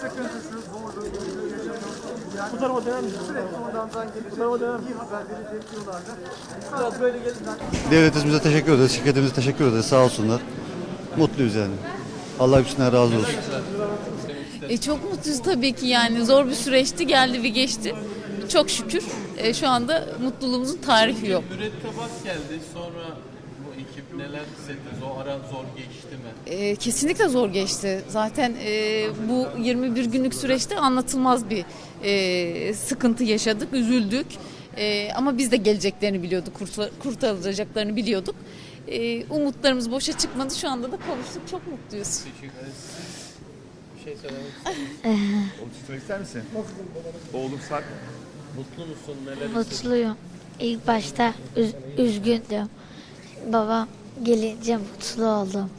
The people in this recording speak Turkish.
sıkıntısı, zorluğu, yaşamıyorsunuz. Bu tarafa döner misin? Sürekli oradan gelecek Bu tarafa döner iyi haberleri bekliyorlardı. Biraz böyle gelin. Devletimize teşekkür ederiz, şirketimize teşekkür ederiz. Sağ olsunlar. Mutluyuz yani. Allah hepsinden razı olsun. E, çok mutluyuz tabii ki yani zor bir süreçti geldi ve geçti. Çok şükür e, şu anda mutluluğumuzun tarifi yok. Mürettebat geldi. Sonra ekip neler hissettiniz? O ara zor geçti mi? E, kesinlikle zor geçti. Zaten e, bu 21 günlük süreçte anlatılmaz bir e, sıkıntı yaşadık, üzüldük. E, ama biz de geleceklerini biliyorduk, kurtar- kurtarılacaklarını biliyorduk. E, umutlarımız boşa çıkmadı. Şu anda da kavuştuk. Çok mutluyuz. Teşekkür ederiz. Bir şey söylemek ister misin? Oğlum tutmak ister misin? Oğlum Sarp. Mutlu musun? Neler hissediyorsun? Mutluyum. İlk başta üz- üzgündüm. Babam gelince mutlu oldum.